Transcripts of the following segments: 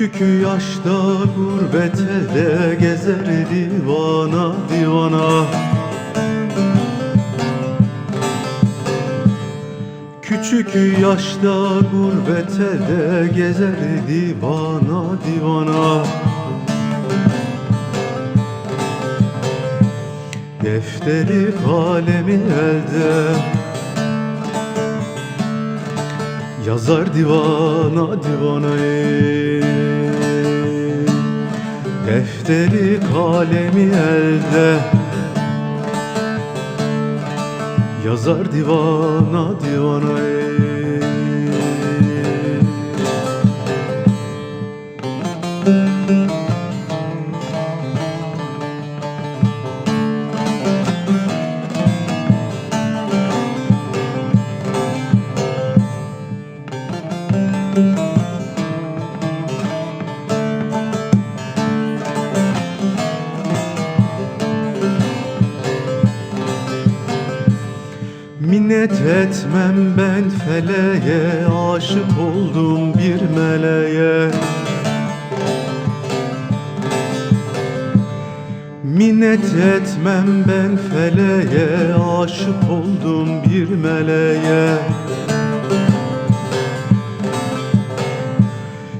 Küçük yaşta gurbete de gezer divana divana. Küçük yaşta gurbete de gezer divana divana Defteri kalemi elde. Yazar divana divana ey. Defteri kalemi elde. Yazar divana divana Minnet etmem ben feleğe Aşık oldum bir meleğe. Minnet etmem ben feleğe Aşık oldum bir meleğe.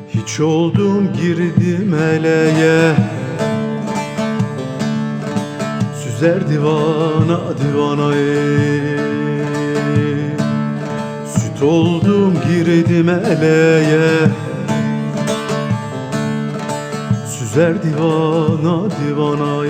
Hiç oldum girdim meleğe. Süzer divana divana ey Süt oldum girdim eleğe. Süzer divana divana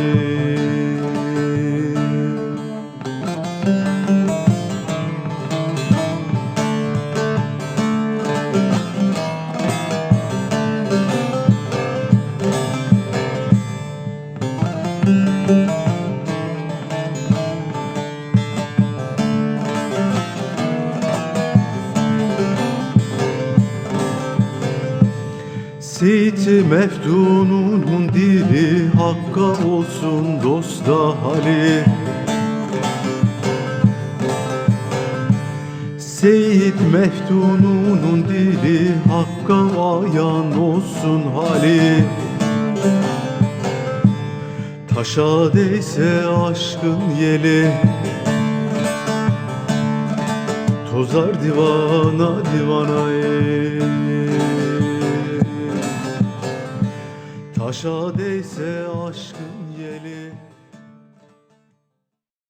ey Seyit Meftun'un dili Hakka olsun dosta hali Seyit Meftun'un dili Hakka ayan olsun hali. Taşa değse aşkın yeli. Tozar divana divana ey Taşa değse aşkın yeli.